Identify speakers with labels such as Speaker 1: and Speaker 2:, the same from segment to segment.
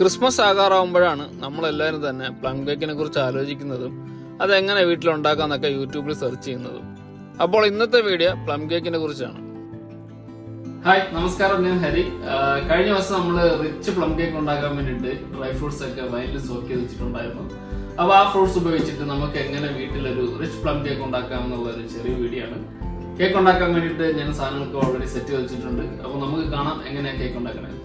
Speaker 1: Christmas ആകാറാവുമ്പോഴാണ് നമ്മളെല്ലാവരും തന്നെ plum കേക്കിനെ കുറിച്ച് ആലോചിക്കുന്നതും അതെങ്ങനെ വീട്ടിലുണ്ടാക്കാമെന്നൊക്കെ യൂട്യൂബിൽ സെർച്ച് ചെയ്യുന്നതും. അപ്പോൾ ഇന്നത്തെ വീഡിയോ പ്ലം കേക്കിനെ കുറിച്ചാണ്. ഹായ് നമസ്കാരം ഞാൻ ഹരി. കഴിഞ്ഞ ദിവസം നമ്മൾ റിച്ച് പ്ലം കേക്ക് ഉണ്ടാക്കാൻ വേണ്ടിയിട്ട് ഡ്രൈ ഫ്രൂട്ട്സ് ഒക്കെ വയലിൽ സോക്ക് ചെയ്ത് വെച്ചിട്ടുണ്ടായിരുന്നു. അപ്പോൾ ആ ഫ്രൂട്ട്സ് ഉപയോഗിച്ചിട്ട് നമുക്ക് എങ്ങനെ വീട്ടിലൊരു റിച്ച് പ്ലം കേക്ക് ഉണ്ടാക്കാം എന്നുള്ള ഒരു ചെറിയ വീഡിയോ ആണ്. കേക്ക് ഉണ്ടാക്കാൻ വേണ്ടിയിട്ട് ഞാൻ സാധനങ്ങളൊക്കെ ഓൾറെഡി സെറ്റ് വെച്ചിട്ടുണ്ട്. അപ്പോൾ നമുക്ക് കാണാം എങ്ങനെയാണ് കേക്ക് ഉണ്ടാക്കണത്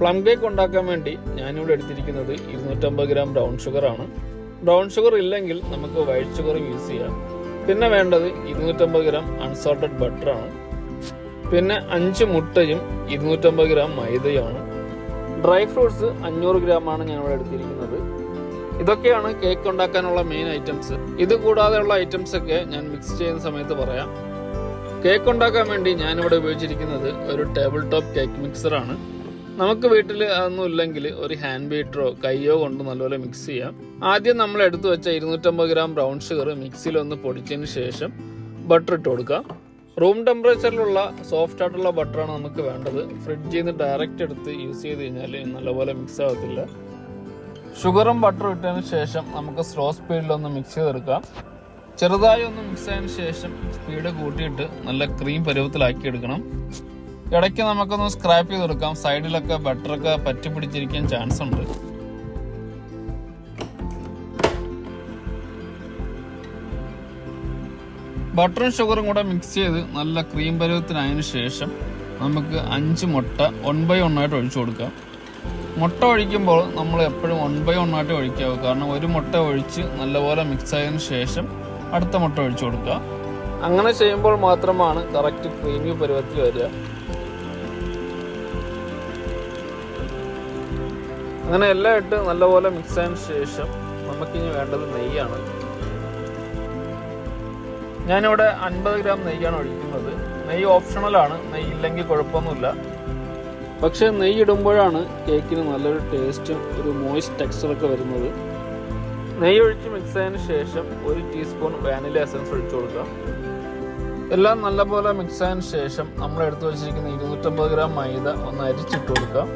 Speaker 1: പ്ലം കേക്ക് ഉണ്ടാക്കാൻ വേണ്ടി ഞാനിവിടെ എടുത്തിരിക്കുന്നത് ഇരുന്നൂറ്റമ്പത് ഗ്രാം ബ്രൗൺ ഷുഗർ ആണ്. ബ്രൗൺ ഷുഗർ ഇല്ലെങ്കിൽ നമുക്ക് വൈറ്റ് ഷുഗർ യൂസ് ചെയ്യാം. പിന്നെ വേണ്ടത് ഇരുന്നൂറ്റമ്പത് ഗ്രാം അൺസോൾട്ടഡ് ബട്ടറാണ് പിന്നെ അഞ്ച് മുട്ടയും ഇരുന്നൂറ്റമ്പത് ഗ്രാം മൈദയുമാണ്. ഡ്രൈ ഫ്രൂട്ട്സ് അഞ്ഞൂറ് ഗ്രാം ആണ് ഞാൻ ഇവിടെ എടുത്തിരിക്കുന്നത്. ഇതൊക്കെയാണ് കേക്ക് ഉണ്ടാക്കാനുള്ള മെയിൻ ഐറ്റംസ് ഇത് കൂടാതെയുള്ള ഐറ്റംസ് ഒക്കെ ഞാൻ മിക്സ് ചെയ്യുന്ന സമയത്ത് പറയാം. കേക്ക് ഉണ്ടാക്കാൻ വേണ്ടി ഞാനിവിടെ ഉപയോഗിച്ചിരിക്കുന്നത് ഒരു ടേബിൾ ടോപ്പ് കേക്ക് മിക്സറാണ് നമുക്ക് വീട്ടിൽ അതൊന്നും ഇല്ലെങ്കിൽ ഒരു ഹാൻഡ് ബീറ്ററോ കയ്യോ കൊണ്ട് നല്ലപോലെ മിക്സ് ചെയ്യാം. ആദ്യം നമ്മൾ എടുത്തു വെച്ച ഇരുന്നൂറ്റമ്പത് ഗ്രാം ബ്രൗൺ ഷുഗർ മിക്സിയിൽ ഒന്ന് പൊടിച്ചതിന് ശേഷം ബട്ടർ ഇട്ട് കൊടുക്കാം. റൂം ടെമ്പറേച്ചറിലുള്ള സോഫ്റ്റ് ആയിട്ടുള്ള ബട്ടറാണ് നമുക്ക് വേണ്ടത്. ഫ്രിഡ്ജിൽ നിന്ന് ഡയറക്റ്റ് എടുത്ത് യൂസ് ചെയ്ത് കഴിഞ്ഞാൽ നല്ലപോലെ മിക്സ് ആകത്തില്ല ഷുഗറും ബട്ടറും ഇട്ടതിന് ശേഷം നമുക്ക് സ്ലോ സ്പീഡിലൊന്ന് മിക്സ് ചെയ്തെടുക്കാം. ചെറുതായി ഒന്ന് മിക്സ് ആയതിനു ശേഷം സ്പീഡ് കൂട്ടിയിട്ട് നല്ല ക്രീം പരുവത്തിലാക്കി എടുക്കണം ഇടയ്ക്ക് നമുക്കൊന്ന് സ്ക്രാപ്പ് ചെയ്തെടുക്കാം. സൈഡിലൊക്കെ ബട്ടറൊക്കെ പറ്റി പിടിച്ചിരിക്കാൻ ചാൻസ് ഉണ്ട് ബട്ടറും ഷുഗറും കൂടെ മിക്സ് ചെയ്ത് നല്ല ക്രീം പരുവത്തിനായതിനു ശേഷം നമുക്ക് അഞ്ച് മുട്ട വൺ ബൈ ഒന്നായിട്ട് ഒഴിച്ചു കൊടുക്കാം. മുട്ട ഒഴിക്കുമ്പോൾ നമ്മൾ എപ്പോഴും വൺ ബൈ ഒന്നായിട്ട് ഒഴിക്കാവൂ. കാരണം ഒരു മുട്ട ഒഴിച്ച് നല്ലപോലെ മിക്സ് ആയതിനു ശേഷം അടുത്ത മുട്ട ഒഴിച്ചു കൊടുക്കുക അങ്ങനെ ചെയ്യുമ്പോൾ മാത്രമാണ് കറക്റ്റ് ക്രീമി പരുവത്തിൽ വരിക. അങ്ങനെ എല്ലാം ഇട്ട് നല്ലപോലെ മിക്സ് ആയതിനു ശേഷം നമുക്കിനി വേണ്ടത് നെയ്യാണ്. ഞാനിവിടെ അൻപത് ഗ്രാം നെയ്യാണ് ഒഴിക്കുന്നത്. നെയ്യ് ഓപ്ഷണലാണ് നെയ്യ് ഇല്ലെങ്കിൽ കുഴപ്പമൊന്നുമില്ല. പക്ഷേ നെയ്യ് ഇടുമ്പോഴാണ് കേക്കിന് നല്ലൊരു ടേസ്റ്റും ഒരു മോയിസ്റ്റ് ടെക്സ്ചറൊക്കെ വരുന്നത്. നെയ്യ് ഒഴിച്ച് മിക്സ് ആയതിനു ശേഷം ഒരു ടീസ്പൂൺ വാനില എസൻസ് ഒഴിച്ചു കൊടുക്കാം എല്ലാം നല്ലപോലെ മിക്സ് ആയതിനു ശേഷം നമ്മൾ എടുത്തു വെച്ചിരിക്കുന്ന ഇരുന്നൂറ്റമ്പത് ഗ്രാം മൈദ ഒന്ന് അരിച്ചിട്ട് കൊടുക്കാം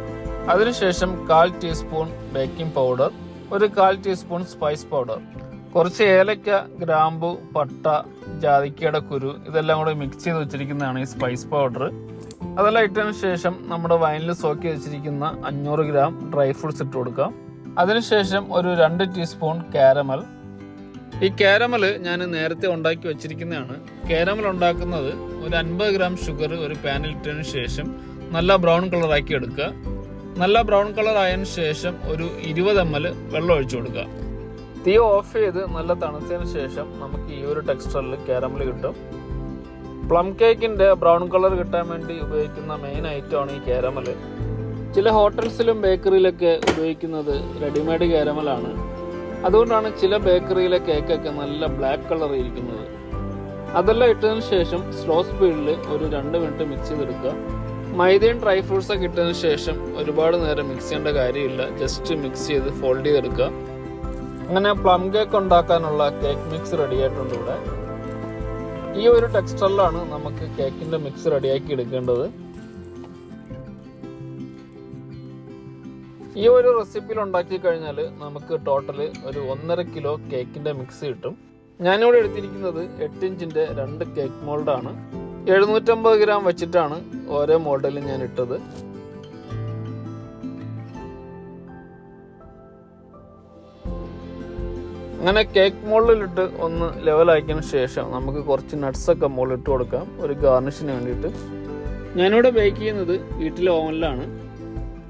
Speaker 1: അതിനുശേഷം കാൽ ടീസ്പൂൺ ബേക്കിംഗ് പൗഡർ ഒരു കാൽ ടീസ്പൂൺ സ്പൈസ് പൗഡർ കുറച്ച് ഏലക്ക ഗ്രാമ്പു പട്ട ജാതിക്കയുടെ കുരു ഇതെല്ലാം കൂടെ മിക്സ് ചെയ്ത് വെച്ചിരിക്കുന്നതാണ് ഈ സ്പൈസ് പൗഡർ. അതെല്ലാം ഇട്ടതിന് ശേഷം നമ്മുടെ വൈനിൽ സോക്കി വെച്ചിരിക്കുന്ന അഞ്ഞൂറ് ഗ്രാം ഡ്രൈ ഫ്രൂട്ട്സ് ഇട്ട് കൊടുക്കാം. അതിനുശേഷം ഒരു രണ്ട് ടീസ്പൂൺ കാരമൽ ഈ കാരമൽ ഞാൻ നേരത്തെ ഉണ്ടാക്കി വെച്ചിരിക്കുന്നതാണ്. കാരമൽ ഉണ്ടാക്കുന്നത് ഒരു അൻപത് ഗ്രാം ഷുഗർ ഒരു പാനിൽ ഇട്ടതിന് ശേഷം നല്ല ബ്രൗൺ കളറാക്കി എടുക്കുക. നല്ല ബ്രൗൺ കളർ ആയതിനു ശേഷം ഒരു ഇരുപത് എം എൽ വെള്ളം ഒഴിച്ചു കൊടുക്കുക. തീ ഓഫ് ചെയ്ത് നല്ല തണുത്തതിന് ശേഷം നമുക്ക് ഈ ഒരു ടെക്സ്റ്ററിൽ കാരമൽ കിട്ടും. പ്ലം കേക്കിന്റെ ബ്രൗൺ കളർ കിട്ടാൻ വേണ്ടി ഉപയോഗിക്കുന്ന മെയിൻ ആണ് ഈ കാരമൽ. ചില ഹോട്ടൽസിലും ബേക്കറിയിലൊക്കെ ഉപയോഗിക്കുന്നത് റെഡിമെയ്ഡ് കാരമലാണ് അതുകൊണ്ടാണ് ചില ബേക്കറിയിലെ കേക്കൊക്കെ നല്ല ബ്ലാക്ക് കളർ ഇരിക്കുന്നത്. അതെല്ലാം ഇട്ടതിന് ശേഷം സ്ലോ സ്പീഡിൽ ഒരു രണ്ട് മിനിറ്റ് മിക്സ് ചെയ്തെടുക്കുക. മൈദയും ഡ്രൈ ഫ്രൂട്ട്സ് ഒക്കെ ഇട്ടതിന് ശേഷം ഒരുപാട് നേരം മിക്സ് ചെയ്യേണ്ട കാര്യമില്ല. ജസ്റ്റ് മിക്സ് ചെയ്ത് ഫോൾഡ് ചെയ്തെടുക്കുക. അങ്ങനെ പ്ലം കേക്ക് ഉണ്ടാക്കാനുള്ള കേക്ക് മിക്സ് റെഡി ആയിട്ടുണ്ട് ഇവിടെ. ഈ ഒരു ടെക്സ്റ്ററിലാണ് നമുക്ക് കേക്കിന്റെ മിക്സ് റെഡിയാക്കി എടുക്കേണ്ടത്. ഈ ഒരു റെസിപ്പിയിൽ ഉണ്ടാക്കി കഴിഞ്ഞാൽ നമുക്ക് ടോട്ടൽ ഒരു ഒന്നര കിലോ കേക്കിന്റെ മിക്സ് കിട്ടും. ഞാനിവിടെ എടുത്തിരിക്കുന്നത് എട്ട് ഇഞ്ചിന്റെ രണ്ട് കേക്ക് മോൾഡാണ് എഴുന്നൂറ്റമ്പത് ഗ്രാം വെച്ചിട്ടാണ് ഓരോ മോഡലും ഞാൻ ഇട്ടത്. അങ്ങനെ കേക്ക് മോളിലിട്ട് ഒന്ന് ലെവലാക്കിയതിന് ശേഷം നമുക്ക് കുറച്ച് നട്ട്സൊക്കെ ഇട്ട് കൊടുക്കാം ഒരു ഗാർണിഷിന് വേണ്ടിയിട്ട്. ഞാനിവിടെ ബേക്ക് ചെയ്യുന്നത് വീട്ടിലെ ഓവനിലാണ്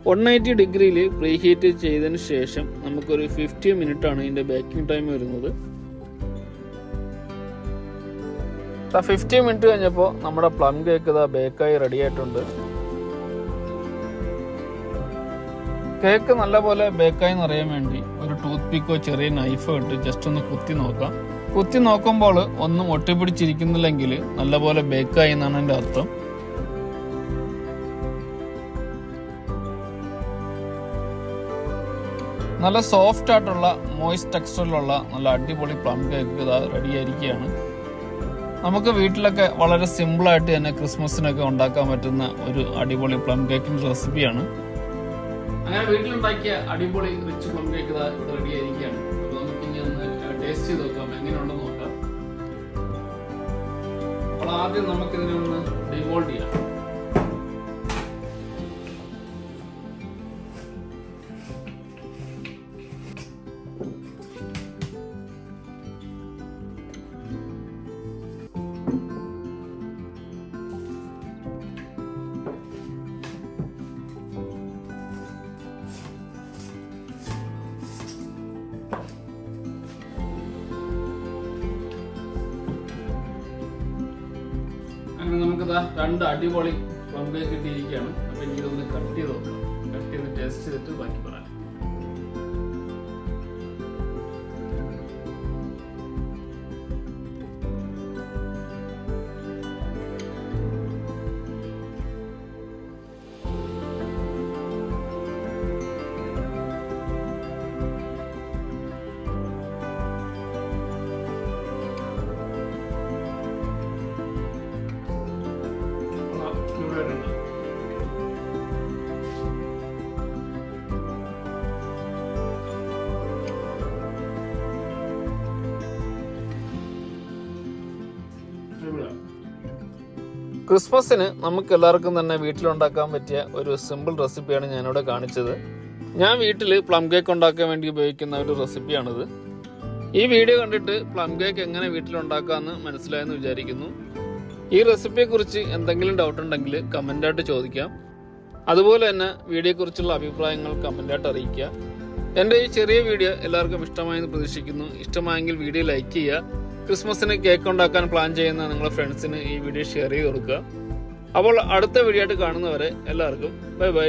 Speaker 1: വൺ എയ്റ്റി ഡിഗ്രിയിൽ പ്രീഹീറ്റ് ചെയ്തതിന് ശേഷം നമുക്കൊരു ഫിഫ്റ്റി മിനിറ്റ് ആണ് ഇതിന്റെ ബേക്കിംഗ് ടൈം വരുന്നത്. ഫിഫ്റ്റി മിനിറ്റ് കഴിഞ്ഞപ്പോൾ നമ്മുടെ പ്ലം കേക്ക് ഇതാ ബേക്കായി റെഡി ആയിട്ടുണ്ട്. കേക്ക് നല്ലപോലെ ബേക്കായി അറിയാൻ വേണ്ടി ഒരു ടൂത്ത് പിക്കോ ചെറിയ നൈഫോ ഇട്ട് ജസ്റ്റ് ഒന്ന് കുത്തി നോക്കാം. കുത്തി നോക്കുമ്പോൾ ഒന്നും ഒട്ടിപ്പിടിച്ചിരിക്കുന്നില്ലെങ്കിൽ നല്ലപോലെ ബേക്കായി എന്നാണ് എന്റെ അർത്ഥം. നല്ല സോഫ്റ്റ് ആയിട്ടുള്ള മോയിസ്റ്റ് ടെക്സ്റ്ററിലുള്ള നല്ല അടിപൊളി പ്ലം കേക്ക് ഇതാ റെഡി ആയിരിക്കുകയാണ്. നമുക്ക് വീട്ടിലൊക്കെ വളരെ സിമ്പിളായിട്ട് തന്നെ ക്രിസ്മസിനൊക്കെ ഉണ്ടാക്കാൻ പറ്റുന്ന ഒരു അടിപൊളി പ്ലം കേക്കിന്റെ റെസിപ്പിയാണ്. അങ്ങനെ വീട്ടിലുണ്ടാക്കിയ അടിപൊളി റിച്ച് പ്ലം കേക്ക് റെഡി ആയിരിക്കുകയാണ്. നമുക്ക് ഇനി ഒന്ന് ടേസ്റ്റ് ചെയ്ത് നോക്കാം എങ്ങനെയുണ്ടെന്ന് നോക്കാം. അപ്പോൾ ആദ്യം നമുക്ക് ഇതിനെ ഒന്ന് ഡിമോൾഡ് ചെയ്യാം. അങ്ങനെ നമുക്ക് രണ്ട് അടിപൊളി പ്ലം കേക്ക് കിട്ടിയിരിക്കുകയാണ്. അപ്പൊ ഇനി ഇതൊന്ന് കട്ട് ചെയ്ത് നോക്കണം. കട്ട് ചെയ്ത് ടേസ്റ്റ് ചെയ്തിട്ട് ബാക്കി പറയാം. ക്രിസ്മസിന് നമുക്ക് എല്ലാവർക്കും തന്നെ വീട്ടിലുണ്ടാക്കാൻ പറ്റിയ ഒരു സിമ്പിൾ റെസിപ്പിയാണ് ഞാനിവിടെ കാണിച്ചത്. ഞാൻ വീട്ടിൽ പ്ലം കേക്ക് ഉണ്ടാക്കാൻ വേണ്ടി ഉപയോഗിക്കുന്ന ഒരു റെസിപ്പിയാണിത് ഈ വീഡിയോ കണ്ടിട്ട് പ്ലം കേക്ക് എങ്ങനെ വീട്ടിലുണ്ടാക്കാമെന്ന് മനസ്സിലായെന്ന് വിചാരിക്കുന്നു. ഈ റെസിപ്പിയെക്കുറിച്ച് എന്തെങ്കിലും ഡൗട്ട് ഉണ്ടെങ്കിൽ കമന്റായിട്ട് ചോദിക്കാം. അതുപോലെ തന്നെ വീഡിയോയെക്കുറിച്ചുള്ള അഭിപ്രായങ്ങൾ കമന്റായിട്ട് അറിയിക്കുക. എന്റെ ഈ ചെറിയ വീഡിയോ എല്ലാവർക്കും ഇഷ്ടമായെന്ന് പ്രതീക്ഷിക്കുന്നു. ഇഷ്ടമായെങ്കിൽ വീഡിയോ ലൈക്ക് ചെയ്യുക. ക്രിസ്മസിന് കേക്ക് ഉണ്ടാക്കാൻ പ്ലാൻ ചെയ്യുന്ന നിങ്ങളുടെ ഫ്രണ്ട്സിന് ഈ വീഡിയോ ഷെയർ ചെയ്ത് കൊടുക്കുക. അപ്പോൾ അടുത്ത വീഡിയോ ആയിട്ട് കാണുന്നവരെ എല്ലാവർക്കും ബൈ ബൈ